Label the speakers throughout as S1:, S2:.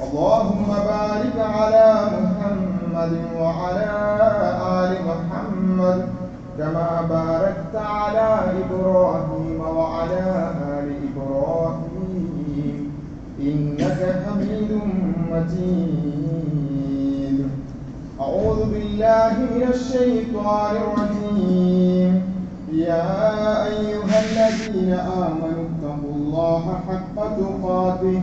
S1: اللهم بارك على محمد وعلى آل محمد كما باركت على إبراهيم وعلى آل إبراهيم. إنك حميد مجيد. أعوذ بالله من الشيطان الرجيم. يا أيها الذين آمنوا اتقوا الله حق تقاته.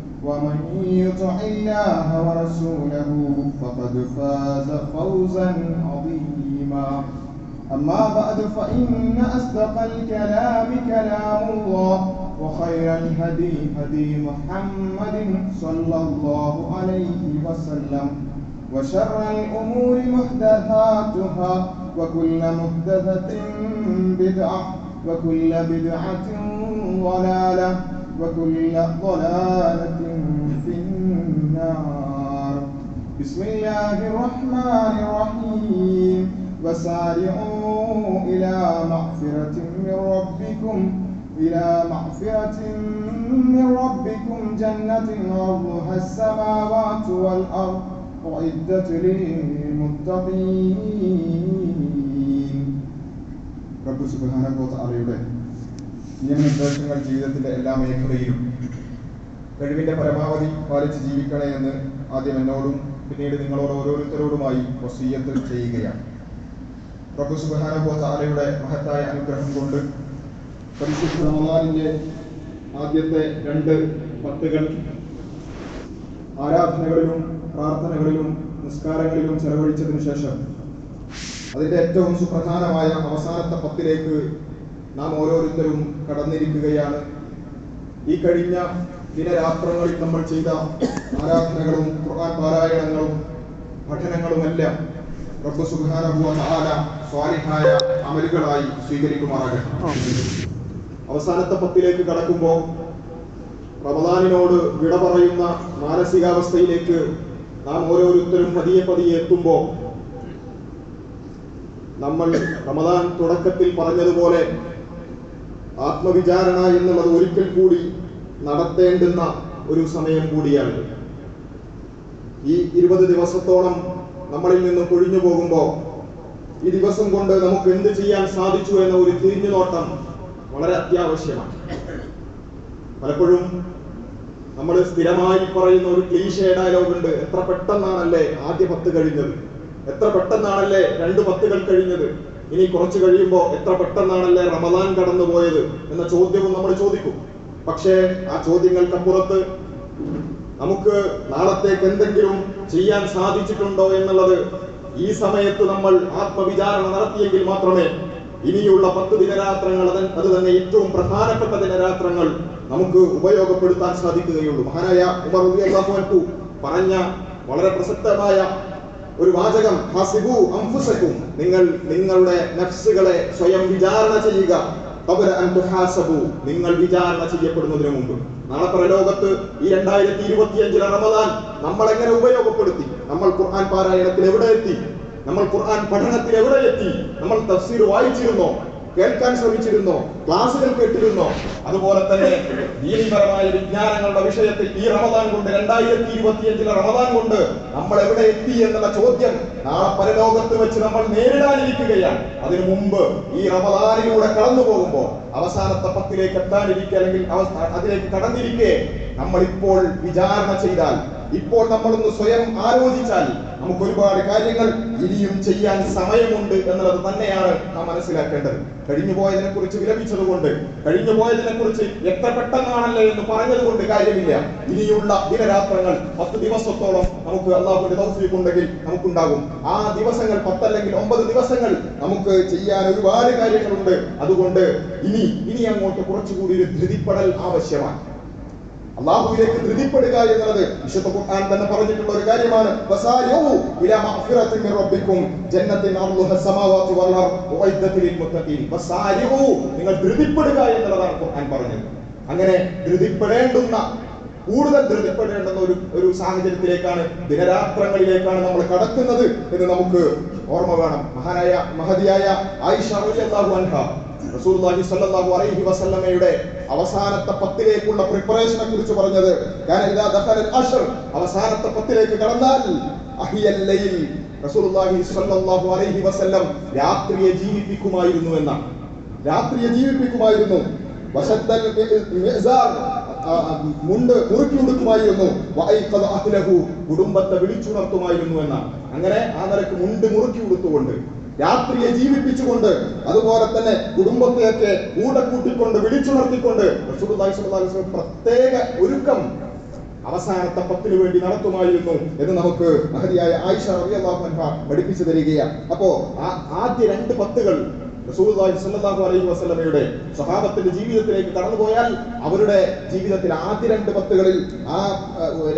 S1: ومن يطع الله ورسوله فقد فاز فوزا عظيما. أما بعد فإن أصدق الكلام كلام الله وخير الهدي هدي محمد صلى الله عليه وسلم وشر الأمور محدثاتها وكل محدثة بدعة وكل بدعة ضلالة وكل ضلالة بسم الله الرحمن الرحيم وسارعوا إلى مغفرة من ربكم إلى مغفرة من ربكم جنة عرضها السماوات والأرض أعدت للمتقين റബ്ബ് സുബാനബോധാലയുടെ നിയമനിർദ്ദേശങ്ങൾ ജീവിതത്തിന്റെ എല്ലാ മേഖലയിലും കഴിവിന്റെ പരമാവധി പാലിച്ച് ജീവിക്കണേ എന്ന് ആദ്യം എന്നോടും പിന്നീട് നിങ്ങളോട് ഓരോരുത്തരോടുമായി വസീയത്ത് ചെയ്യുകയാണ്. പ്രഭു സുബാനബോധാലയുടെ മഹത്തായ അനുഗ്രഹം കൊണ്ട് പരിശുദ്ധ റമദാനിന്റെ ആദ്യത്തെ രണ്ട് പത്തുകൾ ആരാധനകളിലും പ്രാർത്ഥനകളിലും നിസ്കാരങ്ങളിലും ചെലവഴിച്ചതിനു ശേഷം അതിന്റെ ഏറ്റവും സുപ്രധാനമായ അവസാനത്തെ പത്തിലേക്ക് നാം ഓരോരുത്തരും കടന്നിരിക്കുകയാണ്. ഈ കഴിഞ്ഞ ദിനരാത്രങ്ങളിൽ നമ്മൾ ചെയ്ത ആരാധനകളും ഖുർആൻ പാരായണങ്ങളും പഠനങ്ങളുമെല്ലാം റബ്ബ് ആല സ്വാലിഹായ അമലുകളായി സ്വീകരിക്കുമാറാകട്ടെ. അവസാനത്തെ പത്തിലേക്ക് കടക്കുമ്പോൾ റമദാനിനോട് വിട പറയുന്ന മാനസികാവസ്ഥയിലേക്ക് നാം ഓരോരുത്തരും പതിയെ പതിയെ എത്തുമ്പോൾ നമ്മൾ റമദാൻ തുടക്കത്തിൽ പറഞ്ഞതുപോലെ ആത്മവിചാരണ എന്നുള്ളത് ഒരിക്കൽ കൂടി നടത്തേണ്ടുന്ന ഒരു സമയം കൂടിയാണ്. ഈ ഇരുപത് ദിവസത്തോളം നമ്മളിൽ നിന്ന് കൊഴിഞ്ഞു പോകുമ്പോൾ ഈ ദിവസം കൊണ്ട് നമുക്ക് എന്ത് ചെയ്യാൻ സാധിച്ചു എന്ന ഒരു തിരിഞ്ഞുനോട്ടം വളരെ അത്യാവശ്യമാണ്. പലപ്പോഴും നമ്മൾ സ്ഥിരമായി പറയുന്ന ഒരു ക്ലീശേ ഡയലോഗ് ഉണ്ട്. എത്ര പെട്ടെന്നാണല്ലേ ആദ്യ പത്ത് കഴിഞ്ഞത്? എത്ര പെട്ടെന്നാണല്ലേ രണ്ട് പത്തുകൾ കഴിഞ്ഞത്? ഇനി കുറച്ച് കഴിയുമ്പോൾ എത്ര പെട്ടെന്നാണല്ലേ റമദാൻ കടന്നുപോയത്? എന്ന ചോദ്യവും നമ്മൾ ചോദിക്കും. പക്ഷേ ആ ചോദ്യങ്ങൾക്കപ്പുറത്ത് നമുക്ക് നാളത്തേക്ക് എന്തെങ്കിലും ചെയ്യാൻ സാധിച്ചിട്ടുണ്ടോ എന്നുള്ളത് ഈ സമയത്ത് നമ്മൾ ആത്മവിചാരണ നടത്തിയെങ്കിൽ മാത്രമേ ഇനിയുള്ള പത്ത് ദിനരാത്രങ്ങൾ അത് തന്നെ ഏറ്റവും പ്രധാനപ്പെട്ട ദിനരാത്രങ്ങൾ നമുക്ക് ഉപയോഗപ്പെടുത്താൻ സാധിക്കുകയുള്ളൂ. മഹാനായ ഉമർ ഉദ്യോഗു പറഞ്ഞ വളരെ പ്രസക്തമായ ഒരു വാചകം ഹസിബു നിങ്ങൾ നിങ്ങളുടെ നഫ്സുകളെ സ്വയം വിചാരണ ചെയ്യുക. നിങ്ങൾ വിചാരണ ചെയ്യപ്പെടുന്നതിന് മുമ്പ്. നാളെ പ്രലോകത്ത് ഈ രണ്ടായിരത്തി ഇരുപത്തി അഞ്ചിലെ റമദാൻ നമ്മൾ എങ്ങനെ ഉപയോഗപ്പെടുത്തി? നമ്മൾ ഖുർആൻ പാരായണത്തിൽ എവിടെ എത്തി? നമ്മൾ ഖുർആൻ പഠനത്തിൽ എവിടെ എത്തി? നമ്മൾ തഫ്സീർ വായിച്ചിരുന്നോ? കേൾക്കാൻ ശ്രമിച്ചിരുന്നോ ക്ലാസ്സുകൾ കേട്ടിരുന്നോ. അതുപോലെ തന്നെ ദീനിപരമായ വിജ്ഞാനങ്ങളുടെ വിഷയത്തിൽ ഈ റമദാൻ കൊണ്ട് രണ്ടായിരത്തി ഇരുപത്തിയഞ്ചിലെ റമദാൻ കൊണ്ട് നമ്മൾ എവിടെ എത്തി എന്നുള്ള ചോദ്യം നാളെ പരലോകത്ത് വെച്ച് നമ്മൾ നേരിടാനിരിക്കുകയാണ്. അതിനു മുമ്പ് ഈ റമദാനിലൂടെ കടന്നു പോകുമ്പോൾ അവസാനത്തെ പത്തിലേക്ക് എത്താനിരിക്കുക അല്ലെങ്കിൽ അതിലേക്ക് കടന്നിരിക്കെ നമ്മൾ ഇപ്പോൾ വിചാരണ ചെയ്താൽ ഇപ്പോൾ നമ്മളൊന്ന് സ്വയം ആലോചിച്ചാൽ നമുക്ക് ഒരുപാട് കാര്യങ്ങൾ ഇനിയും ചെയ്യാൻ സമയമുണ്ട് എന്നുള്ളത് തന്നെയാണ് നാം മനസ്സിലാക്കേണ്ടത്. കഴിഞ്ഞു പോയതിനെ കുറിച്ച് വിലപിച്ചതുകൊണ്ട് കഴിഞ്ഞു പോയതിനെ കുറിച്ച് എത്ര പെട്ടെന്നാണല്ലേ എന്ന് പറഞ്ഞത് കൊണ്ട് കാര്യമില്ല. ഇനിയുള്ള ദിനരാത്രങ്ങൾ പത്ത് ദിവസത്തോളം നമുക്ക് അള്ളാഹുവിന്റെ തൗഫീഖ് ഉണ്ടെങ്കിൽ നമുക്കുണ്ടാകും. ആ ദിവസങ്ങൾ പത്തല്ലെങ്കിൽ ഒമ്പത് ദിവസങ്ങൾ നമുക്ക് ചെയ്യാൻ ഒരുപാട് കാര്യങ്ങളുണ്ട്. അതുകൊണ്ട് ഇനി ഇനി അങ്ങോട്ട് കുറച്ചുകൂടി ഒരു ധൃതിപ്പെടൽ ആവശ്യമാണ്. അള്ളാഹുവിലേക്ക് ധൃതിപ്പെടുക എന്നുള്ളത് വിശുദ്ധ ഖുർആൻ തന്നെ പറഞ്ഞിട്ടുള്ള ഒരു കാര്യമാണ്. വസായൂ ഇലാ മഗ്ഫിറത്തിൻ മിർ റബ്ബിക്കും ജന്നത്തിൻ അർളുഹ വൽ അർദ് ഉഇദ്ദത്തിൽ ലിൽ മുത്തഖീൻ. വസായൂ നിങ്ങൾ ധൃതിപ്പെടുക എന്നുള്ളതാണ് ഖുർആൻ പറഞ്ഞത്. അങ്ങനെ ധൃതിപ്പെടേണ്ടുന്ന കൂടുതൽ ധൃതിപ്പെടേണ്ടുന്ന ഒരു ഒരു സാഹചര്യത്തിലേക്കാണ് ദിനരാത്രങ്ങളിലേക്കാണ് നമ്മൾ കടക്കുന്നത് എന്ന് നമുക്ക് ഓർമ്മ വേണം. മഹാനായ മഹതിയായ ആയിഷ റളിയല്ലാഹു അൻഹ അലൈഹി വസല്ലമയുടെ അവസാനത്തെ പത്തിലേക്കുള്ള പ്രിപ്പറേഷനെ കുറിച്ച് പറഞ്ഞത് അവസാനത്തെ പത്തിലേക്ക് കടന്നാൽ റസൂലുള്ളാഹി അലൈഹി വസല്ലം രാത്രിയെ ജീവിപ്പിക്കുമായിരുന്നു എന്നാണ്. രാത്രിയെ ജീവിപ്പിക്കുമായിരുന്നു. മുണ്ട് മുറുക്കി ഉടുക്കുമായിരുന്നു. കുടുംബത്തെ വിളിച്ചുണർത്തുമായിരുന്നു എന്നാണ്. അങ്ങനെ ആ നിലയ്ക്ക് മുണ്ട് മുറുക്കി ഉടുത്തുകൊണ്ട് രാത്രിയെ ജീവിപ്പിച്ചുകൊണ്ട് അതുപോലെ തന്നെ കുടുംബത്തെയൊക്കെ കൂടെ കൂട്ടിക്കൊണ്ട് വിളിച്ചുണർത്തിക്കൊണ്ട് പ്രത്യേക ഒരുക്കം അവസാനത്തെ പത്തിനു വേണ്ടി നടത്തുമായിരുന്നു എന്ന് നമുക്ക് മഹതിയായ ആയിഷ അൻഹ പഠിപ്പിച്ചു തരികയാണ്. അപ്പോ ആദ്യ രണ്ട് പത്തുകൾ റസൂലുള്ളാഹി സ്വല്ലല്ലാഹു അലൈഹി വസല്ലമയുടെ സഹാബത്തിന്റെ ജീവിതത്തിലേക്ക് കടന്നുപോയാൽ അവരുടെ ജീവിതത്തിൽ ആദ്യ രണ്ട് പത്തുകളിൽ ആ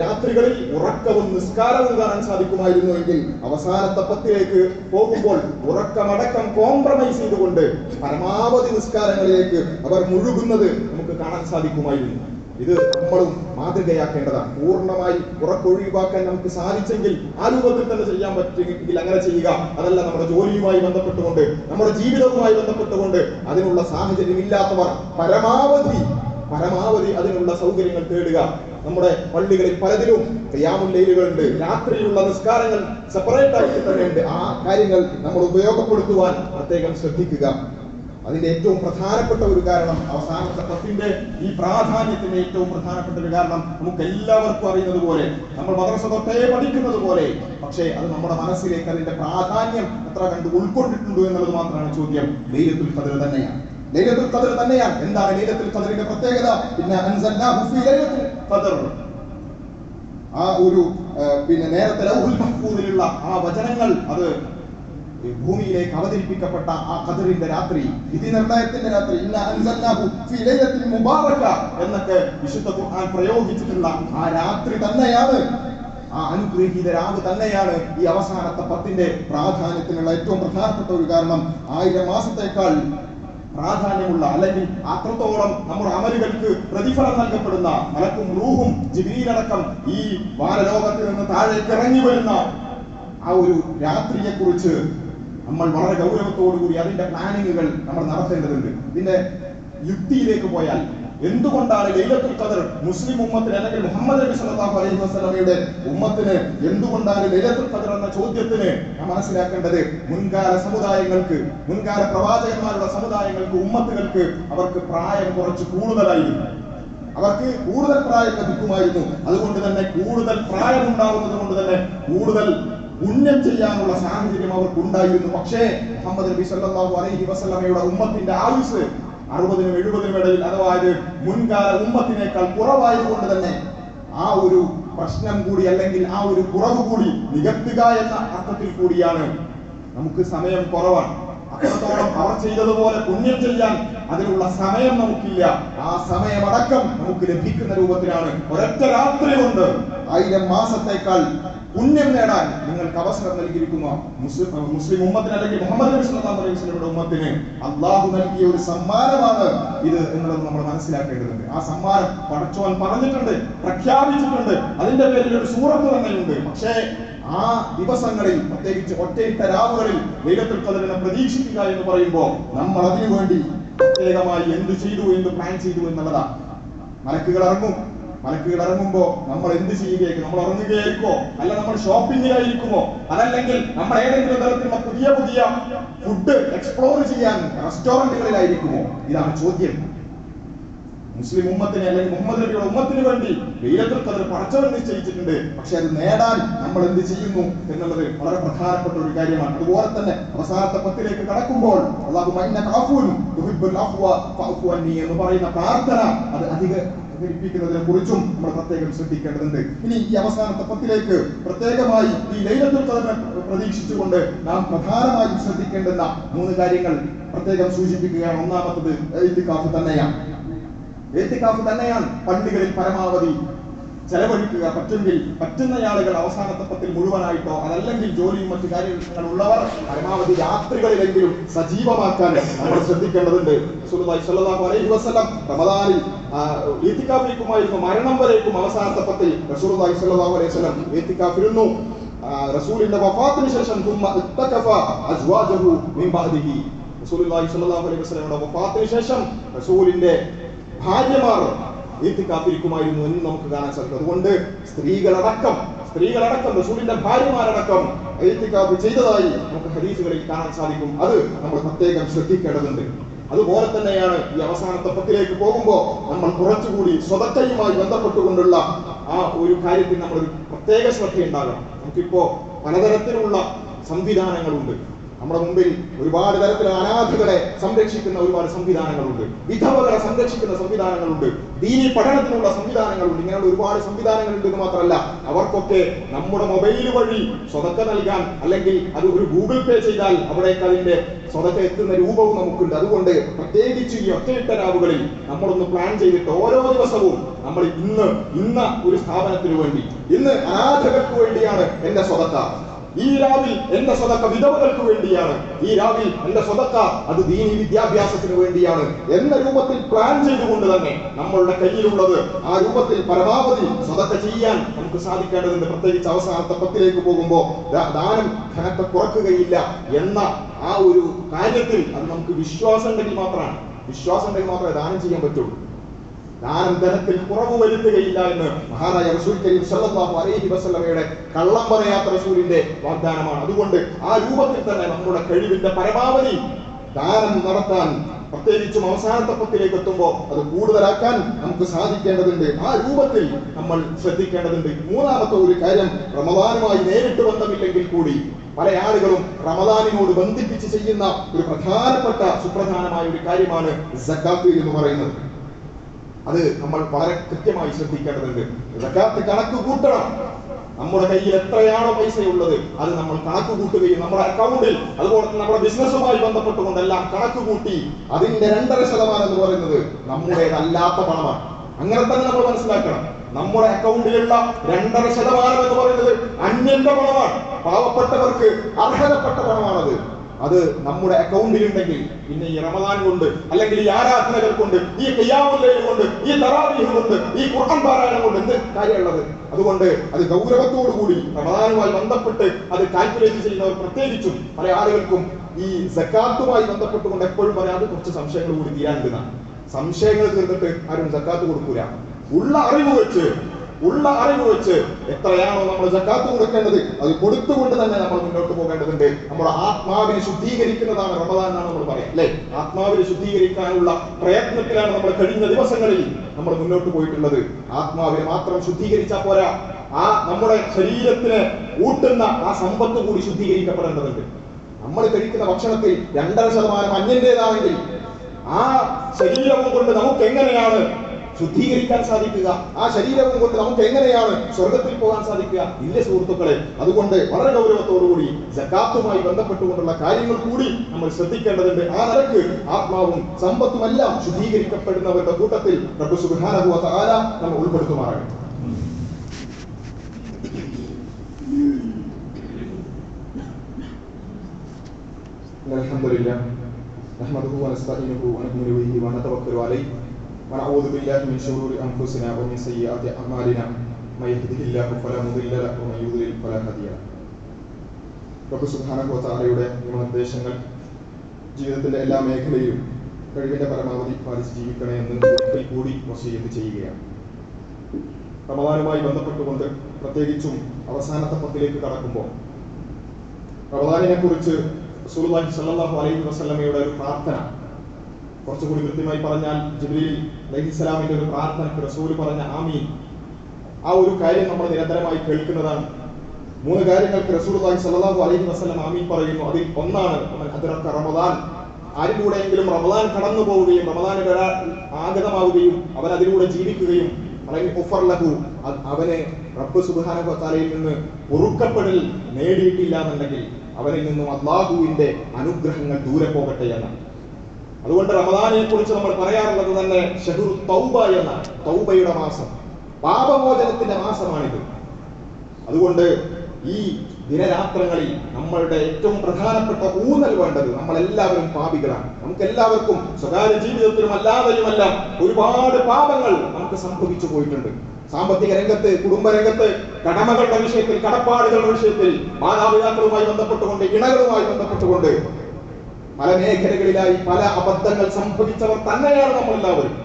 S1: രാത്രികളിൽ ഉറക്കവും നിസ്കാരവും കാണാൻ സാധിക്കുമായിരുന്നു എങ്കിൽ അവസാനത്തെ പത്തിലേക്ക് പോകുമ്പോൾ ഉറക്കമടക്കം കോംപ്രമൈസ് ചെയ്തുകൊണ്ട് പരമാവധി നിസ്കാരങ്ങളിലേക്ക് അവർ മുഴുകുന്നത് നമുക്ക് കാണാൻ സാധിക്കുമായിരുന്നു. ഇത് നമ്മളും മാതൃകയാക്കേണ്ടതാണ്. പൂർണമായി ഉറക്കൊഴിവാക്കാൻ നമുക്ക് സാധിച്ചെങ്കിൽ ആ രൂപത്തിൽ തന്നെ ചെയ്യാൻ പറ്റുമെങ്കിൽ അങ്ങനെ ചെയ്യുക. അതല്ല നമ്മുടെ ജോലിയുമായി ബന്ധപ്പെട്ടുകൊണ്ട് നമ്മുടെ ജീവിതവുമായി ബന്ധപ്പെട്ടുകൊണ്ട് അതിനുള്ള സാഹചര്യം ഇല്ലാത്തവർ പരമാവധി പരമാവധി അതിനുള്ള സൗകര്യങ്ങൾ തേടുക. നമ്മുടെ പള്ളികളിൽ പലതിലും ക്രിയാമുല്ലയിലുകളുണ്ട് രാത്രിയിലുള്ള നിസ്കാരങ്ങൾ സെപ്പറേറ്റ് ആയിട്ട് തന്നെ ഉണ്ട് ആ കാര്യങ്ങൾ നമ്മൾ ഉപയോഗപ്പെടുത്തുവാൻ പ്രത്യേകം ശ്രദ്ധിക്കുക. അതിന്റെ ഏറ്റവും പ്രധാനപ്പെട്ട ഒരു കാരണം അവസാനത്തെ പത്തിന്റെ ഈ പ്രാധാന്യത്തിന്റെ ഏറ്റവും പ്രധാനപ്പെട്ട ഒരു കാരണം നമുക്ക് എല്ലാവർക്കും അറിയുന്നത് പോലെ നമ്മൾ മദ്രസ തൊട്ടേ പഠിക്കുന്നത് പോലെ. പക്ഷേ അത് നമ്മുടെ മനസ്സിലേക്ക് അതിന്റെ പ്രാധാന്യം എത്ര കണ്ട് ഉൾക്കൊണ്ടിട്ടുണ്ടോ എന്നുള്ളത് മാത്രമാണ് ചോദ്യം. ലൈലത്തുൽ കതിൽ തന്നെയാണ്. ലൈലത്തുൽ ഖദർ തന്നെയാണ്. എന്താണ് ലൈലത്തുൽ ഖദറിന്റെ പ്രത്യേകത? പിന്നെ ഫീ ലൈലത്തുൽ ഖദർ. ആ ഒരു പിന്നെ നേരത്തെ ലൗഹുൽ മഹ്ഫൂദിലുള്ള ആ വചനങ്ങൾ അത് ഭൂമിയിലേക്ക് അവതരിപ്പിക്കപ്പെട്ട ആ കതിറിന്റെ രാത്രി വിധി നിർണയത്തിന്റെ രാത്രി ഇന്ന അൻസൽനാഹു ഫീ ലൈലത്തിൻ മുബാറക എന്നൊക്കെ വിശുദ്ധ ഖുർആൻ പ്രയോഗിച്ചിട്ടുള്ള ആ രാത്രി തന്നെയാണ് ആ അനുഗ്രഹീത രാവ് തന്നെയാണ് ഈ അവസാനത്തെ പത്തിന്റെ പ്രാധാന്യത്തിനുള്ള ഏറ്റവും പ്രധാനപ്പെട്ട ഒരു കാരണം. ആയിരം മാസത്തേക്കാൾ പ്രാധാന്യമുള്ള അല്ലെങ്കിൽ അത്രത്തോളം നമ്മുടെ അമലുകൾക്ക് പ്രതിഫലം നൽകപ്പെടുന്ന മലക്കും റൂഹും ജിബിരിയിലടക്കം ഈ വാനലോകത്തിൽ നിന്ന് താഴേക്ക് ഇറങ്ങി വരുന്ന ആ ഒരു രാത്രിയെ കുറിച്ച് നമ്മൾ വളരെ ഗൗരവത്തോടു കൂടി അതിന്റെ പ്ലാനിങ്ങുകൾ നമ്മൾ നടത്തേണ്ടതുണ്ട്. ഇതിന്റെ യുക്തിയിലേക്ക് പോയാൽ എന്തുകൊണ്ടാണ് ലൈലത്തുൽ ഖദർ മുസ്ലിം ഉമ്മത്തിന് അല്ലെങ്കിൽ മുഹമ്മദ് നബി സല്ലല്ലാഹു അലൈഹി വസല്ലമയുടെ ഉമ്മത്തിന് എന്തുകൊണ്ടാണ് ലൈലത്തുൽ ഖദർ എന്ന ചോദ്യത്തിന് നാം മനസ്സിലാക്കേണ്ടത്? മുൻകാല സമുദായങ്ങൾക്ക് മുൻകാല പ്രവാചകന്മാരുടെ സമുദായങ്ങൾക്ക് ഉമ്മത്തുകൾക്ക് അവർക്ക് പ്രായം കുറച്ച് കൂടുതലായിരുന്നു. അവർക്ക് കൂടുതൽ പ്രായം ലഭിക്കുമായിരുന്നു. അതുകൊണ്ട് തന്നെ കൂടുതൽ പ്രായം ഉണ്ടാകുന്നത് കൊണ്ട് തന്നെ കൂടുതൽ പുണ്യം ചെയ്യാനുള്ള സാഹചര്യം അവർക്ക് ഉണ്ടായിരുന്നു പക്ഷേ മുഹമ്മദ് നബി സല്ലല്ലാഹു അലൈഹി വസല്ലമയുടെ ഉമ്മത്തിന്റെ ആയുസ് അറുപതിനും എഴുപതിനും ഇടയിൽ അഥവാ മുൻകാല ഉമ്മത്തിനേക്കാൾ കുറവായതുകൊണ്ട് തന്നെ ആ ഒരു പ്രശ്നം കൂടി അല്ലെങ്കിൽ ആ ഒരു കുറവ് കൂടി നികത്തുക എന്ന അർത്ഥത്തിൽ കൂടിയാണ് നമുക്ക് സമയം കുറവാണ്. അത്രത്തോളം അവർ ചെയ്തതുപോലെ പുണ്യം ചെയ്യാൻ അതിനുള്ള സമയം നമുക്കില്ല. ആ സമയമടക്കം നമുക്ക് ലഭിക്കുന്ന രൂപത്തിലാണ് ഒരൊറ്റ രാത്രി കൊണ്ട് ആയിരം മാസത്തേക്കാൾ പുണ്യം നേടാൻ നിങ്ങൾക്ക് അവസരം നൽകിയിരിക്കുന്ന മുസ്ലിം ഉമ്മത്തിന് അല്ലെങ്കിൽ മുഹമ്മദ് നബി സല്ലല്ലാഹു അലൈഹി വസല്ലമയുടെ ഉമ്മത്തിന് അള്ളാഹു നൽകിയ ഒരു സമ്മാനമാണ് ഇത് എന്നുള്ളത് നമ്മൾ മനസ്സിലാക്കേണ്ടതുണ്ട്. ആ സമ്മാനം പടച്ചോൻ പറഞ്ഞിട്ടുണ്ട് പ്രഖ്യാപിച്ചിട്ടുണ്ട്. അതിന്റെ പേരിൽ ഒരു സൂറത്ത് തന്നെയുണ്ട് പക്ഷേ ആ ദിവസങ്ങളിൽ പ്രത്യേകിച്ച് ഒറ്റയിട്ട രാവുകളിൽ ദൈവത്തിൽ ഖദറിനെ പ്രതീക്ഷിക്കുക എന്ന് പറയുമ്പോൾ നമ്മൾ അതിനു വേണ്ടി പ്രത്യേകമായി എന്ത് ചെയ്തു എന്ത് പ്ലാൻ ചെയ്തു എന്നുള്ളതാണ് മലക്കുകൾ ഇറങ്ങും. മലക്കുകൾ ഇറങ്ങുമ്പോ നമ്മൾ എന്ത് ചെയ്യുകയായിരിക്കും? നമ്മൾ ഉറങ്ങുകയായിരിക്കുമോ? അല്ല നമ്മൾ ഷോപ്പിംഗിലായിരിക്കുമോ അതല്ലെങ്കിൽ നമ്മൾ ഏതെങ്കിലും തരത്തിലുള്ള പുതിയ പുതിയ ഫുഡ് എക്സ്പ്ലോർ ചെയ്യാൻ റെസ്റ്റോറന്റുകളിലായിരിക്കുമോ ഇതാണ് ചോദ്യം. മുസ്ലിം ഉമ്മത്തിന് അല്ലെങ്കിൽ മുഹമ്മദ് നബിയുടെ ഉമ്മത്തിന് വേണ്ടി ലൈലത്തുൽ ഖദർ പടച്ചവൻ നിശ്ചയിച്ചിട്ടുണ്ട്. പക്ഷെ അത് നേടാൻ നമ്മൾ എന്ത് ചെയ്യുന്നു എന്നുള്ളത് വളരെ പ്രധാനപ്പെട്ട ഒരു കാര്യമാണ്. അതുപോലെ തന്നെ അവസാനത്തെ പത്തിലേക്ക് കടക്കുമ്പോൾ അന്നി എന്ന് പറയുന്ന പ്രാർത്ഥന അത് അധിക ധരിപ്പിക്കുന്നതിനെ കുറിച്ചും നമ്മൾ പ്രത്യേകം ശ്രദ്ധിക്കേണ്ടതുണ്ട്. ഇനി ഈ അവസാനത്തെ പത്തിലേക്ക് പ്രത്യേകമായി ഈ ലൈലത്തുൽ തന്നെ പ്രതീക്ഷിച്ചുകൊണ്ട് നാം പ്രധാനമായും ശ്രദ്ധിക്കേണ്ടുന്ന മൂന്ന് കാര്യങ്ങൾ പ്രത്യേകം സൂചിപ്പിക്കുകയാണ്. ഒന്നാമത്തത് എഴുത്തിക്കാഫ് തന്നെയാണ്. എഴുത്തിക്കാഫ് തന്നെയാണ് പള്ളികളിൽ പരമാവധി ചെലവഴിക്കുക. പറ്റുമെങ്കിൽ പറ്റുന്ന ആളുകൾ അവസാനത്തെ പത്തിൽ മുഴുവനായിട്ടോ അതല്ലെങ്കിൽ ജോലിയും മറ്റു കാര്യങ്ങൾ ഉള്ളവർ പരമാവധി രാത്രികളിലെങ്കിലും സജീവമാക്കാൻ നമ്മൾ ശ്രദ്ധിക്കേണ്ടതുണ്ട്. റസൂലുള്ളാഹി അലൈഹി വസല്ലം റമദാനിൽ മരണം വരേക്കും അവസാനത്തെ പത്തിൽ റസൂലുള്ളാഹി അലൈഹി വസല്ലം റസൂലിന്റെ വഫാത്തിന് ശേഷം റസൂലുള്ളാഹി അലൈഹി വഫാത്തിന് ശേഷം റസൂലിന്റെ ഭാര്യമാർ കാത്തിരിക്കുമായിരുന്നു എന്ന് നമുക്ക് കാണാൻ സാധിക്കും. അതുകൊണ്ട് സ്ത്രീകളടക്കം സ്ത്രീകളടക്കം റസൂലിന്റെ ഭാര്യമാരടക്കം എഴുത്തിക്കാപ്പ് ചെയ്തതായി നമുക്ക് ഹദീസുകളിൽ കാണാൻ സാധിക്കും. അത് നമ്മൾ പ്രത്യേകം ശ്രദ്ധിക്കേണ്ടതുണ്ട്. അതുപോലെ തന്നെയാണ് ഈ അവസാനത്തെ പത്തിലേക്ക് പോകുമ്പോൾ നമ്മൾ കുറച്ചുകൂടി സ്വതക്കയുമായി ബന്ധപ്പെട്ടുകൊണ്ടുള്ള ആ ഒരു കാര്യത്തിൽ നമ്മൾ ഒരു പ്രത്യേക ശ്രദ്ധയുണ്ടാകണം. നമുക്കിപ്പോ പലതരത്തിലുള്ള സംവിധാനങ്ങളുണ്ട്. നമ്മുടെ മുമ്പിൽ ഒരുപാട് തരത്തിലുള്ള അനാഥികളെ സംരക്ഷിക്കുന്ന ഒരുപാട് സംവിധാനങ്ങളുണ്ട്. വിധവകളെ സംരക്ഷിക്കുന്ന സംവിധാനങ്ങളുണ്ട്. ദീനി പഠനത്തിനുള്ള സംവിധാനങ്ങളുണ്ട്. ഇങ്ങനെയുള്ള ഒരുപാട് സംവിധാനങ്ങളുണ്ട് എന്ന് മാത്രമല്ല അവർക്കൊക്കെ നമ്മുടെ മൊബൈൽ വഴി സ്വതക്ക നൽകാൻ അല്ലെങ്കിൽ അത് ഒരു ഗൂഗിൾ പേ ചെയ്താൽ അവിടേക്ക് അതിന്റെ സ്വതക്ക എത്തുന്ന രൂപവും നമുക്കുണ്ട്. അതുകൊണ്ട് പ്രത്യേകിച്ച് ഈ ഒറ്റയിട്ട രാവുകളിൽ നമ്മളൊന്ന് പ്ലാൻ ചെയ്തിട്ട് ഓരോ ദിവസവും നമ്മൾ ഇന്ന് ഇന്ന ഒരു സ്ഥാപനത്തിന് വേണ്ടി ഇന്ന് ആരാധകർക്ക് വേണ്ടിയാണ് എന്റെ സ്വതക്ക. ഈ രാവിൽ എന്റെ സ്വതക്ക വിധവകൾക്ക് വേണ്ടിയാണ്. ഈ രാവിൽ എന്റെ സ്വതക്ക അത് ദീനി വിദ്യാഭ്യാസത്തിന് വേണ്ടിയാണ്. എന്ന രൂപത്തിൽ പ്ലാൻ ചെയ്തുകൊണ്ട് തന്നെ നമ്മളുടെ കയ്യിലുള്ളത് ആ രൂപത്തിൽ പരമാവധി സ്വതക്ക ചെയ്യാൻ നമുക്ക് സാധിക്കേണ്ടതുണ്ട്. പ്രത്യേകിച്ച് അവസാനത്തെ പത്തിലേക്ക് പോകുമ്പോൾ ദാനം ധനത്തെ കുറക്കുകയില്ല എന്ന ആ ഒരു കാര്യത്തിൽ അത് നമുക്ക് വിശ്വാസം ഉണ്ടെങ്കിൽ മാത്രമാണ്. വിശ്വാസം ഉണ്ടെങ്കിൽ മാത്രമേ ദാനം ചെയ്യാൻ പറ്റുള്ളൂ ദാനം ധനത്തിൽ കുറവ് വരുത്തുകയില്ല എന്ന് മഹാനായ റസൂൽ കരീം സല്ലല്ലാഹു അലൈഹി വസല്ലമയുടെ കള്ളം പറയാത്ത റസൂലിന്റെ വാഗ്ദാനമാണ്. അതുകൊണ്ട് ആ രൂപത്തിൽ തന്നെ നമ്മുടെ കഴിവിന്റെ പരമാവധി ദാനം നടത്താൻ പ്രത്യേകിച്ചും അവസാനത്തെ പത്തിലേക്ക് എത്തുമ്പോൾ അത് കൂടുതലാക്കാൻ നമുക്ക് സാധിക്കേണ്ടതുണ്ട്. ആ രൂപത്തിൽ നമ്മൾ ശ്രദ്ധിക്കേണ്ടതുണ്ട്. മൂന്നാമത്തെ ഒരു കാര്യം റമദാനുമായി നേരിട്ട് ബന്ധമില്ലെങ്കിൽ കൂടി പല ആളുകളും റമദാനിനോട് ബന്ധിപ്പിച്ച് ചെയ്യുന്ന ഒരു പ്രധാനപ്പെട്ട സുപ്രധാനമായ ഒരു കാര്യമാണ് സക്കാത്ത് എന്ന് പറയുന്നത്. അത് നമ്മൾ വളരെ കൃത്യമായി ശ്രദ്ധിക്കേണ്ടതുണ്ട്. സക്കാത്ത് കണക്ക് കൂട്ടണം. നമ്മുടെ കയ്യിൽ എത്രയാണോ പൈസ ഉള്ളത് അത് നമ്മൾ കണക്ക് കൂട്ടുകയും നമ്മുടെ അക്കൗണ്ടിൽ അതുപോലെ തന്നെ നമ്മുടെ ബിസിനസ്സുമായി ബന്ധപ്പെട്ടുകൊണ്ടെല്ലാം കണക്ക് കൂട്ടി അതിന്റെ രണ്ടര ശതമാനം എന്ന് പറയുന്നത് നമ്മുടേതല്ലാത്ത പണമാണ്. അങ്ങനെ തന്നെ നമ്മൾ മനസ്സിലാക്കണം. നമ്മുടെ അക്കൗണ്ടിലുള്ള രണ്ടര ശതമാനം എന്ന് പറയുന്നത് അന്യന്റെ പണമാണ്. പാവപ്പെട്ടവർക്ക് അർഹതപ്പെട്ട പണമാണത്. അത് നമ്മുടെ അക്കൗണ്ടിൽ ഉണ്ടെങ്കിൽ പിന്നെ ഈ റമദാൻ കൊണ്ട് അല്ലെങ്കിൽ ഈ ആരാധനകൾ കൊണ്ട് ഈ കയ്യാമുല്ലയിൽ കൊണ്ട് ഈ തറാവീഹ് കൊണ്ട് ഈ ഖുർആൻ പാരായണം കൊണ്ട് എന്ത് കാര്യമുള്ളത്? അതുകൊണ്ട് അത് ഗൗരവത്തോടു കൂടി റമദാനുമായി ബന്ധപ്പെട്ട് അത് കാൽക്കുലേറ്റ് ചെയ്യുന്നവർ പ്രത്യേകിച്ചും പല ആളുകൾക്കും ഈ സക്കാത്തുമായി ബന്ധപ്പെട്ടുകൊണ്ട് എപ്പോഴും പറയാതെ കുറച്ച് സംശയങ്ങൾ കൂടി തീരാനുണ്ടെന്നാണ് സംശയങ്ങൾ തീർന്നിട്ട് ആരും സക്കാത്ത് കൊടുക്കൂല. ഉള്ള അറിവ് വെച്ച് ഉള്ള അറിവ് വെച്ച് എത്രയാണോ നമ്മൾ ജക്കാത്ത് കൊടുക്കേണ്ടത് അത് കൊടുത്തുകൊണ്ട് തന്നെ നമ്മൾ മുന്നോട്ട് പോകേണ്ടതുണ്ട്. നമ്മുടെ ആത്മാവിനെ ശുദ്ധീകരിക്കുന്നതാണ് റമദാൻ എന്നാണ് നമ്മൾ പറയാം അല്ലെ? ആത്മാവിനെ ശുദ്ധീകരിക്കാനുള്ള പ്രയത്നത്തിലാണ് നമ്മൾ കഴിഞ്ഞ ദിവസങ്ങളിൽ നമ്മൾ മുന്നോട്ട് പോയിട്ടുള്ളത്. ആത്മാവിനെ മാത്രം ശുദ്ധീകരിച്ചാൽ പോരാ. ആ നമ്മുടെ ശരീരത്തിന് ഊട്ടുന്ന ആ സമ്പത്ത് കൂടി ശുദ്ധീകരിക്കപ്പെടേണ്ടതുണ്ട്. നമ്മൾ കഴിക്കുന്ന ഭക്ഷണത്തിൽ രണ്ടര ശതമാനം അന്യന്റേതാണെങ്കിൽ ആ ശരീരം കൊണ്ട് നമുക്ക് എങ്ങനെയാണ് ശുദ്ധീകരിക്കാൻ സാധിക്കുക ആ ശരീരവും കൊണ്ട് നമുക്ക് എങ്ങനെയാണ് സ്വർഗത്തിൽ പോകാൻ സാധിക്കുക ഇല്ല സുഹൃത്തുക്കളെ അതുകൊണ്ട് വളരെ ഗൗരവത്തോടുകൂടി ജക്കാത്തുമായി ബന്ധപ്പെട്ടുകൊണ്ടുള്ള കാര്യങ്ങൾ കൂടി നമ്മൾ ശ്രദ്ധിക്കേണ്ടതുണ്ട് ആ നിലക്ക് ആത്മാവും സമ്പത്തുമെല്ലാം ശുദ്ധീകരിക്കപ്പെടുന്നവരുടെ കൂട്ടത്തിൽ റബ്ബ് സുബ്ഹാനഹു വ തആല നമ്മൾ ഉൾപ്പെടുത്തുമാറാകട്ടെ إن الحمد لله نحمده ونستعينه ونؤمن به ونتوكل عليه ونعوذ بالله من شرور أنفسنا ومن سيئات أعمالنا من يهده الله فلا مضل له ومن يضلل فلا هادي له റബ്ബ് സുബ്ഹാനഹു വ തആലയുടെ നിയമനിർദ്ദേശങ്ങൾ ജീവിതത്തിന്റെ എല്ലാ മേഖലയിലും കഴിവിന്റെ പരമാവധി പാലിച്ച് ജീവിക്കണേ എന്ന് ഒരിക്കൽ കൂടി വസീയത്ത് ചെയ്യുകയാണ് റമദാനുമായി ബന്ധപ്പെട്ടുകൊണ്ട് പ്രത്യേകിച്ചും അവസാനത്തെ പത്തിലേക്ക് കടക്കുമ്പോൾ റമദാനിനെ കുറിച്ച് റസൂലുള്ളാഹി സ്വല്ലല്ലാഹു അലൈഹി വസല്ലമയുടെ ഒരു പ്രാർത്ഥന കുറച്ചുകൂടി കൃത്യമായി പറഞ്ഞാൽ ജിബ്രീൽ അലൈഹിസ്സലാമിന്റെ ഒരു പ്രാർത്ഥനയ്ക്ക് റസൂൽ പറഞ്ഞ ആമീൻ. ആ ഒരു കാര്യം നമ്മൾ നിരന്തരമായി കേൾക്കുന്നതാണ്. മൂന്ന് കാര്യങ്ങൾക്ക് റസൂൽ സല്ലാഹു അലൈഹി വസ്ലം ആമീൻ പറയുന്നു. അതിൽ ഒന്നാണ് അതിറക്ക റമദാൻ. ആരിലൂടെയെങ്കിലും റമദാൻ കടന്നു പോവുകയും വരാൻ ആഗതമാവുകയും അവൻ അതിലൂടെ ജീവിക്കുകയും അല്ലെങ്കിൽ ഒഫർ ലഹു അവനെ റബ്ബ് സുബ്ഹാനഹു കൊത്താലയിൽ നിന്ന് പൊറുക്കപ്പെടൽ നേടിയിട്ടില്ല എന്നുണ്ടെങ്കിൽ അവനിൽ നിന്നും അള്ളാഹുവിന്റെ അനുഗ്രഹങ്ങൾ ദൂരെ പോകട്ടെ എന്നാണ്. അതുകൊണ്ട് റമദാനെ കുറിച്ച് നമ്മൾ പറയാറുള്ളത് തന്നെ ഷഹുർ തൗബ എന്ന തൗബയുടെ മാസം. പാപമോചനത്തിന്റെ മാസമാണിത്. അതുകൊണ്ട് ഈ ദിനരാത്രങ്ങളിൽ നമ്മളുടെ ഏറ്റവും പ്രധാനപ്പെട്ട ഊന്നൽ വേണ്ടത് നമ്മൾ എല്ലാവരും പാപികളാണ്. നമുക്ക് എല്ലാവർക്കും സ്വകാര്യ ജീവിതത്തിലും അല്ലാതെയുമെല്ലാം ഒരുപാട് പാപങ്ങൾ നമുക്ക് സംഭവിച്ചു പോയിട്ടുണ്ട്. സാമ്പത്തിക രംഗത്ത് കുടുംബ രംഗത്ത് കടമകളുടെ വിഷയത്തിൽ കടപ്പാടുകളുടെ വിഷയത്തിൽ മാതാപിതാക്കളുമായി ബന്ധപ്പെട്ടുകൊണ്ട് ഇണകളുമായി ബന്ധപ്പെട്ടുകൊണ്ട് പല മേഖലകളിലായി പല അബദ്ധങ്ങൾ സംഭവിച്ചവർ തന്നെയാണ് നമ്മൾ എല്ലാവരും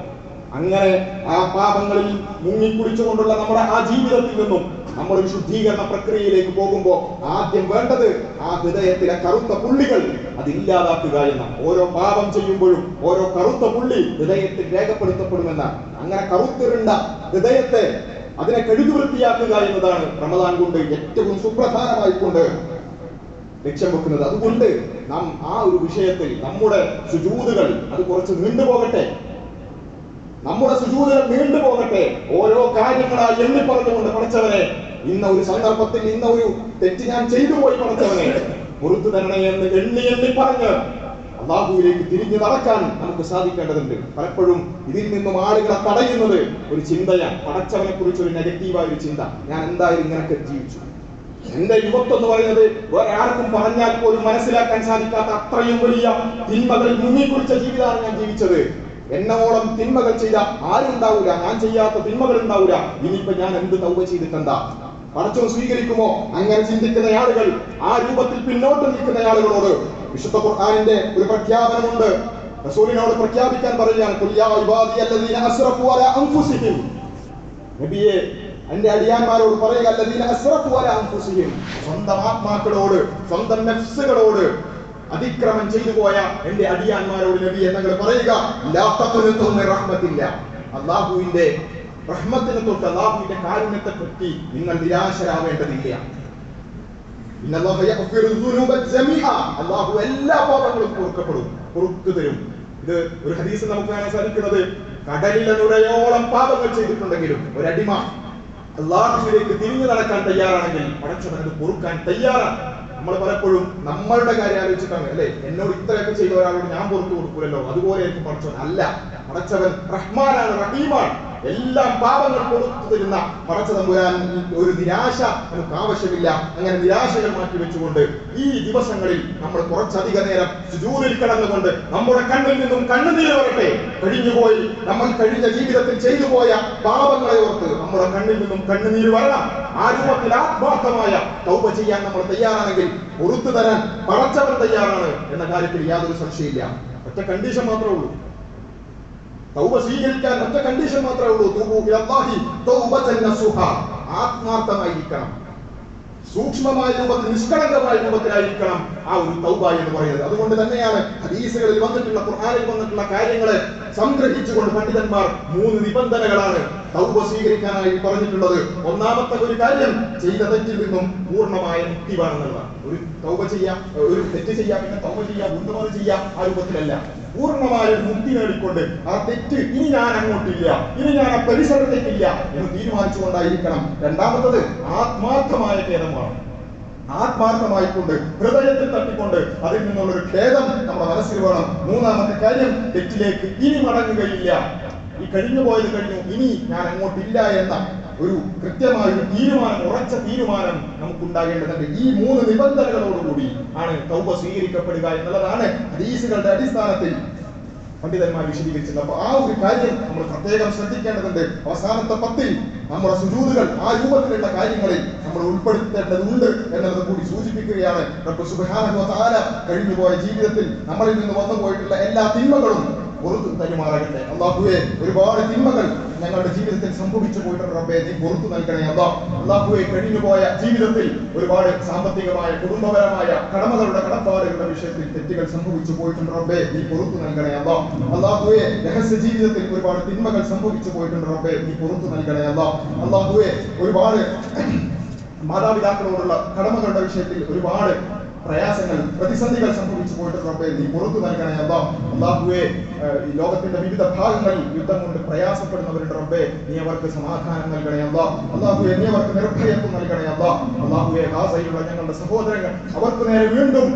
S1: അങ്ങനെ ആ പാപങ്ങളിൽ മുങ്ങിക്കുടിച്ചുകൊണ്ടുള്ള നമ്മുടെ ആ ജീവിതത്തിൽ നിന്നും നമ്മൾ ഒരു ശുദ്ധീകരണ പ്രക്രിയയിലേക്ക് പോകുമ്പോൾ ആദ്യം വേണ്ടത് ആ ഹൃദയത്തിലെ കറുത്ത പുള്ളികൾ അതില്ലാതാക്കുക എന്നാണ്. ഓരോ പാപം ചെയ്യുമ്പോഴും ഓരോ കറുത്ത പുള്ളി ഹൃദയത്തിൽ രേഖപ്പെടുത്തപ്പെടുമെന്നാണ്. അങ്ങനെ കറുത്തിരുണ്ട ഹൃദയത്തെ അതിനെ കഴുകു വൃത്തിയാക്കുക എന്നതാണ് റമദാൻ കൊണ്ട് ഏറ്റവും സുപ്രധാനമായിക്കൊണ്ട് ലക്ഷ്യം വെക്കുന്നത്. അതുകൊണ്ട് നാം ആ ഒരു വിഷയത്തിൽ നമ്മുടെ സുജൂതുകൾ അത് കുറച്ച് നീണ്ടുപോകട്ടെ നമ്മുടെ സുജൂതുകൾ നീണ്ടുപോകട്ടെ ഓരോ കാര്യങ്ങളായി എണ്ണി പറഞ്ഞുകൊണ്ട് പഠിച്ചവനെ ഇന്ന ഒരു സന്ദർഭത്തിൽ ഇന്ന ഒരു തെറ്റ് ഞാൻ ചെയ്തു പോയി പഠിച്ചവനെ പുറത്തു തരണേ എന്ന് എണ്ണി എണ്ണി പറഞ്ഞ് അള്ളാഹുവിലേക്ക് തിരിഞ്ഞു നടക്കാൻ നമുക്ക് സാധിക്കേണ്ടതുണ്ട്. പലപ്പോഴും ഇതിൽ നിന്നും ആളുകളെ തടയുന്നത് ഒരു ചിന്തയാണ്. പടച്ചവനെ കുറിച്ച് ഒരു നെഗറ്റീവായ ഒരു ചിന്ത. ഞാൻ എന്തായാലും ഇങ്ങനൊക്കെ ജീവിച്ചു. എന്റെ യുവത്വം എന്ന് പറയുന്നത് വേറെ ആർക്കും പറഞ്ഞാൽ പോലും മനസ്സിലാക്കാൻ സാധിക്കാത്ത അത്രയും വലിയ തിന്മകളിൽ മുങ്ങിക്കുറിച്ച ജീവിതമാണ് ഞാൻ ജീവിച്ചത്. എന്നോളം തിന്മകൾ ചെയ്ത ആരും ഉണ്ടാവൂല. ഞാൻ ചെയ്യാത്ത തിന്മകൾ ഉണ്ടാവൂല. ഇനിയിപ്പോ ഞാൻ എന്ത് തൗവ ചെയ്തിട്ടെന്താ? പടച്ചോ സ്വീകരിക്കുമോ? അങ്ങനെ ചിന്തിക്കുന്ന ആളുകൾ ആ രൂപത്തിൽ പിന്നോട്ട് നിൽക്കുന്ന ആളുകളോട് വിശുദ്ധ ഖുർആനിന്റെ ഒരു പ്രഖ്യാപനമുണ്ട്. റസൂലിനോട് പ്രഖ്യാപിക്കാൻ പറയുകയാണ് "ഖുൽ യാ ഇബാദിയ അസ്റഫു അലാ അൻഫുസിഹിം. നബിയെ എന്റെ അടിയാന്മാരോട് പറയുക സ്വന്തം ആത്മാക്കളോട് സ്വന്തം നഫ്സുകളോട് അതിക്രമം ചെയ്തു പോയ എന്റെ അടിയാന്മാരോട് നബി എന്നങ്ങൾ പറയുക റഹ്മത്തില്ല. അള്ളാഹുവിന്റെ റഹ്മത്തിനെ തൊട്ട് അള്ളാഹുവിന്റെ കാരുണ്യത്തെ പറ്റി നിങ്ങൾ നിരാശരാവേണ്ടതില്ല. അല്ലാഹു എല്ലാ പാപങ്ങളും പൊറുക്കപ്പെടും പൊറുത്തു തരും. ഇത് ഒരു ഹദീസ് നമുക്ക് കാണാൻ സാധിക്കുന്നത്. കടലിലെ നുരയോളം പാപങ്ങൾ ചെയ്തിട്ടുണ്ടെങ്കിലും ഒരടിമ അള്ളാഹുവിലേക്ക് തിരിഞ്ഞു നടക്കാൻ തയ്യാറാണെങ്കിൽ പടച്ചവനത് പൊറുക്കാൻ തയ്യാറാണ്. നമ്മൾ പലപ്പോഴും നമ്മളുടെ കാര്യം ആലോചിച്ചിട്ടാണ് അല്ലെ? എന്നോട് ഇത്രയൊക്കെ ചെയ്ത ഒരാളോട് ഞാൻ പുറത്തു കൊടുക്കൂലല്ലോ? അതുപോലെയായിരിക്കും പടച്ചവൻ അല്ല പടച്ചവൻ റഹ്മാനാണ് റഹീമാണ്. എല്ലാം പാപങ്ങൾ കൊടുത്തു തരുന്ന പടച്ച തമ്പുരാൻ ഒരു നിരാശ നമുക്ക് ആവശ്യമില്ല. അങ്ങനെ നിരാശകൾ മാറ്റി വെച്ചുകൊണ്ട് ഈ ദിവസങ്ങളിൽ നമ്മൾ കുറച്ചധിക നേരം ജൂലിൽ കിടന്നുകൊണ്ട് നമ്മുടെ കണ്ണിൽ നിന്നും കണ്ണുനീര് വരട്ടെ. കഴിഞ്ഞുപോയി നമ്മൾ കഴിഞ്ഞ ജീവിതത്തിൽ ചെയ്തു പോയ പാപങ്ങളെ ഓർത്ത് നമ്മുടെ കണ്ണിൽ നിന്നും കണ്ണുനീര് വരണം. ആ രൂപത്തിൽ ആത്മാർത്ഥമായ തൗപ ചെയ്യാൻ നമ്മൾ തയ്യാറാണെങ്കിൽ പുറത്തു തരാൻ പടച്ചവൻ തയ്യാറാണ് എന്ന കാര്യത്തിൽ യാതൊരു സംശയമില്ല ഒറ്റ കണ്ടീഷൻ മാത്രമേ ഉള്ളൂ. തൗബ സ്വീകരിക്കാൻ ഒറ്റ കണ്ടീഷൻ മാത്രമേ ഉള്ളൂ. തൂബു ആത്മാർത്ഥമായിരിക്കണം. സൂക്ഷ്മമായ രൂപത്തിൽ നിഷ്കളങ്കമായ രൂപത്തിലായിരിക്കണം ആ ഒരു തൗബ എന്ന് പറയുന്നത്. അതുകൊണ്ട് തന്നെയാണ് ഹദീസുകളിൽ വന്നിട്ടുള്ള ഖുർആനിൽ വന്നിട്ടുള്ള കാര്യങ്ങളെ സംഗ്രഹിച്ചുകൊണ്ട് പണ്ഡിതന്മാർ മൂന്ന് നിബന്ധനകളാണ് തൗബ സ്വീകരിക്കാനായി പറഞ്ഞിട്ടുള്ളത് ഒന്നാമത്തെ ഒരു കാര്യം ചെയ്ത തെറ്റിൽ നിന്നും പൂർണമായ മുക്തി വേണമെന്നുള്ളതാണ് ഒരു തൗബ ചെയ്യാം ഒരു തെറ്റ് ചെയ്യാം പിന്നെ തൗബ ചെയ്യാം ഉന്നമത് ചെയ്യാം ആ രൂപത്തിലല്ല. പൂർണമായ മുക്തി നേടിക്കൊണ്ട് ആ തെറ്റ് ഇനി ഞാൻ അങ്ങോട്ടില്ല ഇനി ഞാൻ ആ പരിസരത്തേക്കില്ല എന്ന് തീരുമാനിച്ചുകൊണ്ടായിരിക്കണം. രണ്ടാമത്തത് ആത്മാർത്ഥമായ ഖേദമാണ്. ആത്മാർത്ഥമായിക്കൊണ്ട് ഹൃദയത്തിൽ തട്ടിക്കൊണ്ട് അതിൽ നിന്നുള്ളൊരു ഖേദം നമ്മുടെ മനസ്സിൽ വേണം. മൂന്നാമത്തെ കാര്യം തെറ്റിലേക്ക് ഇനി മടങ്ങുകയില്ല. ഈ കഴിഞ്ഞു ഇനി ഞാൻ അങ്ങോട്ടില്ല എന്ന ഒരു കൃത്യമായ ഒരു തീരുമാനം ഉറച്ച തീരുമാനം നമുക്കുണ്ടാകേണ്ടതുണ്ട്. ഈ മൂന്ന് നിബന്ധനകളോടുകൂടി ആണ് തൗബ സ്വീകരിക്കപ്പെടുക എന്നുള്ളതാണ് ഹദീസുകളുടെ അടിസ്ഥാനത്തിൽ പണ്ഡിതന്മാർ വിശദീകരിച്ചത്. അപ്പൊ ആ ഒരു കാര്യം നമ്മൾ പ്രത്യേകം ശ്രദ്ധിക്കേണ്ടതുണ്ട്. അവസാനത്തെ പത്തിൽ നമ്മുടെ സുജൂതുകൾ ആ രൂപത്തിലുള്ള കാര്യങ്ങളിൽ നമ്മൾ ഉൾപ്പെടുത്തേണ്ടതുണ്ട് എന്നുള്ളത് കൂടി സൂചിപ്പിക്കുകയാണ്. കഴിഞ്ഞുപോയ ജീവിതത്തിൽ നമ്മളിൽ നിന്ന് വന്നു പോയിട്ടുള്ള എല്ലാ തിന്മകളും പുറത്തു തരുമാറാകട്ടെ. അള്ളാഹുവെ ഒരുപാട് തിന്മകൾ ഞങ്ങളുടെ ജീവിതത്തിൽ സംഭവിച്ചു പോയിട്ടുണ്ട് റബ്ബെ. നീ പുറത്തു നൽകണേ അല്ലാ അള്ളാഹുവെ കഴിഞ്ഞുപോയ ജീവിതത്തിൽ ഒരുപാട് സാമ്പത്തികമായ കുടുംബപരമായ കടമകളുടെ കടപ്പാടുകളുടെ വിഷയത്തിൽ തെറ്റുകൾ സംഭവിച്ചു പോയിട്ടുണ്ട് റബ്ബെ. നീ പുറത്തു നൽകണേ അല്ലാ അള്ളാഹുവെ രഹസ്യ ജീവിതത്തിൽ ഒരുപാട് തിന്മകൾ സംഭവിച്ചു പോയിട്ടുണ്ട് റബ്ബെ. നീ പുറത്തു നൽകണേ അല്ലാ അള്ളാഹുവെ ഒരുപാട് മാതാപിതാക്കളോടുള്ള കടമകളുടെ വിഷയത്തിൽ ഒരുപാട് പ്രയാസങ്ങൾ പ്രതിസന്ധികൾ സംഭവിച്ചു പോയിട്ട് റബ്ബേ നീ പുറത്തു നൽകണേ അല്ലാ. അള്ളാഹുവെ ഈ ലോകത്തിന്റെ വിവിധ ഭാഗങ്ങളിൽ യുദ്ധം കൊണ്ട് പ്രയാസപ്പെടുന്നവരുടെ റബ്ബെ നീ അവർക്ക് സമാധാനം നൽകണേ അല്ലാ. അള്ളാഹുവെ നീ അവർക്ക് നിർഭയത്വം നൽകണേ അല്ലാ. അള്ളാഹുവെ ഗാസയിലുള്ള ഞങ്ങളുടെ സഹോദരങ്ങൾ അവർക്ക് നേരെ വീണ്ടും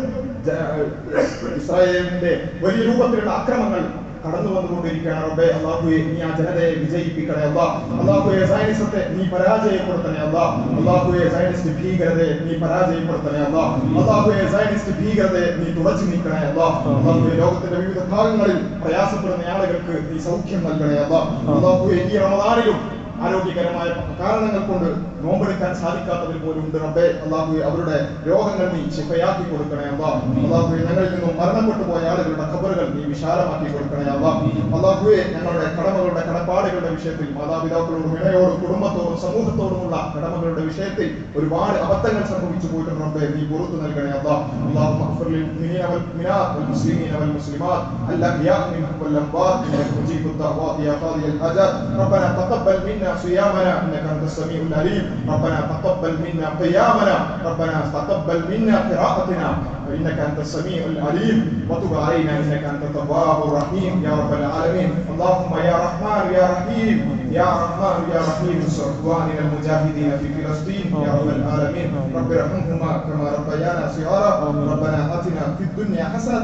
S1: ഇസ്രായേലിന്റെ വലിയ രൂപത്തിലുള്ള അക്രമങ്ങൾ കടന്നു വന്നുകൊണ്ടിരിക്കുകയാണ് റബ്ബെ അള്ളാഹുയെ നീ ആ ജനതയെ വിജയിപ്പിക്കണേ അല്ല അള്ളാഹുയെ സൈനിസത്തെ നീ പരാജയപ്പെടുത്തണേ അല്ല അള്ളാഹുയെ സൈനിസ്റ്റ് ഭീകരതയെ നീ പരാജയപ്പെടുത്തണേ അല്ല അള്ളാഹുയെ സൈനിസ്റ്റ് ഭീകരതയെ നീ തുടച്ചു നീക്കണേ അല്ല അള്ളാഹുയെ ലോകത്തിന്റെ വിവിധ ഭാഗങ്ങളിൽ പ്രയാസപ്പെടുന്ന ആളുകൾക്ക് നീ സൗഖ്യം നൽകണേ അല്ല അള്ളാഹുയെ ഈ റമദാനിലും ആരോഗ്യകരമായ കാരണങ്ങൾ കൊണ്ട് നോമ്പെടുക്കാൻ സാധിക്കാത്തവർ പോലും ഉണ്ട് റബ്ബേ അള്ളാഹുവെ അവരുടെ രോഗങ്ങൾ നീ ശിഫയാക്കി കൊടുക്കണേ അല്ലാ അള്ളാഹുവെ ഞങ്ങളിൽ നിന്നും മരണപ്പെട്ടു പോയ ആളുകളുടെ ഖബറുകൾ നീ വിശാലമാക്കി കൊടുക്കണേ അല്ലാ അള്ളാഹുവെ ഞങ്ങളുടെ കടമകളുടെ കടപ്പാടുകളുടെ വിഷയത്തിൽ മാതാപിതാക്കളോടും ഇണയോടും കുടുംബത്തോടും സമൂഹത്തോടുമുള്ള കടമകളുടെ വിഷയത്തിൽ ഒരുപാട് അബദ്ധങ്ങൾ സംഭവിച്ചു പോയിട്ടുണ്ട് റബ്ബേ നീ പുറത്തു നൽകണേ അല്ലാ അള്ളാഹു മഗ്ഫിർ للمؤمنين والمؤمنات والمسلمين والمسلمات الأحياء منهم والأموات إنك مجيب الدعوات يا قاضي الحاجات ربنا تقبل منا صيامنا إنك أنت السميع العليم ربنا تقبل منا قيامنا. ربنا تقبل منا قراءتنا. إنك أنت السميع العليم. وتب علينا إنك أنت التواب الرحيم. يا رب العالمين. اللهم يا رحمن يا رحيم. يا رحمن يا رحيم. انصر إخواننا المجاهدين في فلسطين. يا رب العالمين. رب ارحمهما كما ربيانا صغارا. ربنا آتنا في الدنيا حسنة